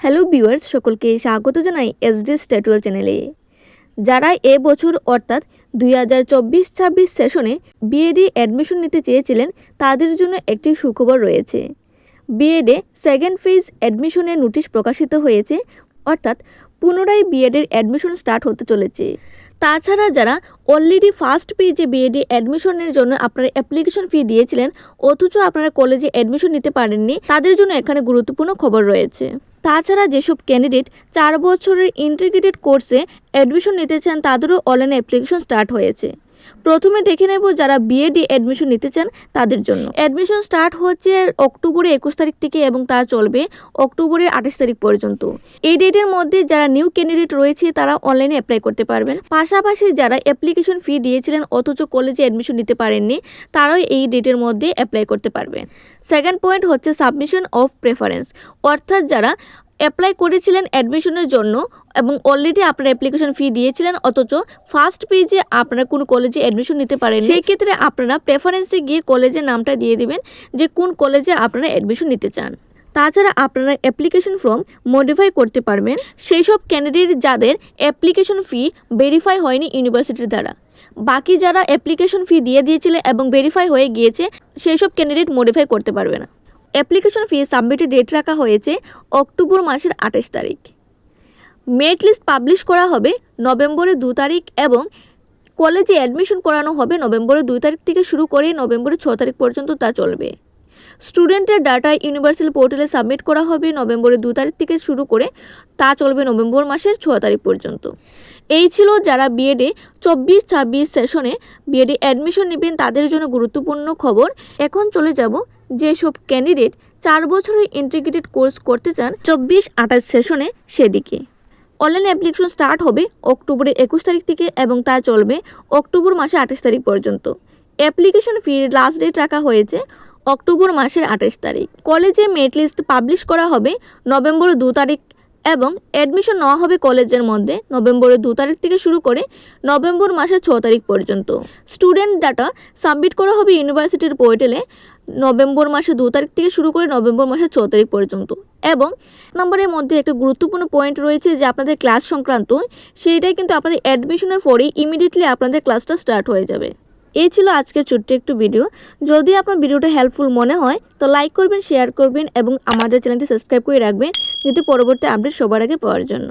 Hello viewers সকলকে স্বাগত জানাই এসডি স্ট্যাটুয়াল চ্যানেলে যারা এ বছর অর্থাৎ দুই হাজার চব্বিশ ছাব্বিশ সেশনে বিএডি অ্যাডমিশন নিতে চেয়েছিলেন, তাদের জন্য একটি সুখবর রয়েছে। বিএডে সেকেন্ড ফেজ অ্যাডমিশনের নোটিশ প্রকাশিত হয়েছে, অর্থাৎ পুনরায় বিএডের অ্যাডমিশন স্টার্ট হতে চলেছে। তাছাড়া যারা অলরেডি ফার্স্ট পেজে বিএডি অ্যাডমিশনের জন্য আপনারা অ্যাপ্লিকেশন ফি দিয়েছিলেন, অথচ আপনারা কলেজে অ্যাডমিশন নিতে পারেননি, তাদের জন্য এখানে গুরুত্বপূর্ণ খবর রয়েছে। তাছাড়া যেসব ক্যান্ডিডেট চার বছরের ইন্টিগ্রেটেড কোর্সে অ্যাডমিশন নিতে চান, তাদেরও অনলাইনে অ্যাপ্লিকেশন স্টার্ট হয়েছে। প্রথমে দেখে নেব যারা বিএডি অ্যাডমিশন নিতে চান তাদের জন্য। অ্যাডমিশন স্টার্ট হচ্ছে অক্টোবরের একুশ তারিখ থেকে এবং তা চলবে অক্টোবরের আঠাশ তারিখ পর্যন্ত। এই ডেটের মধ্যে যারা নিউ ক্যান্ডিডেট রয়েছে তারা অনলাইনে অ্যাপ্লাই করতে পারবেন। পাশাপাশি যারা অ্যাপ্লিকেশন ফি দিয়েছিলেন অথচ কলেজে অ্যাডমিশন নিতে পারেননি, তারাও এই ডেটের মধ্যে অ্যাপ্লাই করতে পারবেন সেকেন্ড পয়েন্ট হচ্ছে সাবমিশন অফ প্রেফারেন্স অর্থাৎ যারা অ্যাপ্লাই করেছিলেন অ্যাডমিশনের জন্য এবং অলরেডি আপনারা অ্যাপ্লিকেশন ফি দিয়েছিলেন, অথচ ফার্স্ট পেজে আপনারা কোনো কলেজে অ্যাডমিশন নিতে পারেন সেই ক্ষেত্রে আপনারা প্রেফারেন্সে গিয়ে কলেজের নামটা দিয়ে দিবেন যে কোন কলেজে আপনারা অ্যাডমিশন নিতে চান। তাছাড়া আপনারা অ্যাপ্লিকেশন ফর্ম মডিফাই করতে পারবেন। সেই সব ক্যান্ডিডেট যাদের অ্যাপ্লিকেশন ফি ভেরিফাই হয়নি ইউনিভার্সিটির দ্বারা। বাকি যারা অ্যাপ্লিকেশন ফি দিয়ে দিয়েছিলেন এবং ভেরিফাই হয়ে গিয়েছে সেই সব ক্যান্ডিডেট মডিফাই করতে পারবে না। অ্যাপ্লিকেশন ফি সাবমিটের ডেট রাখা হয়েছে অক্টোবর মাসের আঠাশ তারিখ। মেরিট লিস্ট পাবলিশ করা হবে নভেম্বরের দু তারিখ এবং কলেজে অ্যাডমিশন করানো হবে নভেম্বরের দুই তারিখ থেকে শুরু করে নভেম্বরের ছ তারিখ পর্যন্ত তা চলবে। স্টুডেন্টের ডাটা ইউনিভার্সাল পোর্টালে সাবমিট করা হবে নভেম্বরের দু তারিখ থেকে শুরু করে তা চলবে নভেম্বর মাসের ছ তারিখ পর্যন্ত। এই ছিল যারা বিএডে চব্বিশ ছাব্বিশ সেশনে বিএডে অ্যাডমিশন নেবেন তাদের জন্য গুরুত্বপূর্ণ খবর। এখন চলে যাব যেসব ক্যান্ডিডেট চার বছরের ইন্টিগ্রেটেড কোর্স করতে চান, চব্বিশ আঠাশ সেশনে সেদিকে। অনলাইন অ্যাপ্লিকেশন স্টার্ট হবে অক্টোবরের একুশ তারিখ থেকে এবং তা চলবে অক্টোবর মাসে আঠাশ তারিখ পর্যন্ত। অ্যাপ্লিকেশন ফির লাস্ট ডেট রাখা হয়েছে অক্টোবর মাসের আঠাশ তারিখ। কলেজে মেট লিস্ট পাবলিশ করা হবে নভেম্বর দু তারিখ এবং অ্যাডমিশন নেওয়া হবে কলেজের মধ্যে নভেম্বরের দু তারিখ থেকে শুরু করে নভেম্বর মাসের ছ তারিখ পর্যন্ত। স্টুডেন্ট ডাটা সাবমিট করা হবে ইউনিভার্সিটির পোর্টালে নভেম্বর মাসের দু তারিখ থেকে শুরু করে নভেম্বর মাসের ছ তারিখ পর্যন্ত। এবং নম্বরের মধ্যে একটা গুরুত্বপূর্ণ পয়েন্ট রয়েছে যে আপনাদের ক্লাস সংক্রান্ত, সেইটাই কিন্তু আপনাদের অ্যাডমিশনের পরেই ইমিডিয়েটলি আপনাদের ক্লাসটা স্টার্ট হয়ে যাবে। এই ছিল আজকের ছোট্ট একটু ভিডিও যদি আপনার ভিডিওটা হেল্পফুল মনে হয়, তো লাইক করবেন শেয়ার করবেন এবং আমাদের চ্যানেলটি সাবস্ক্রাইব করে রাখবেন, যাতে পরবর্তী আপডেট সবার আগে পাওয়ার জন্য।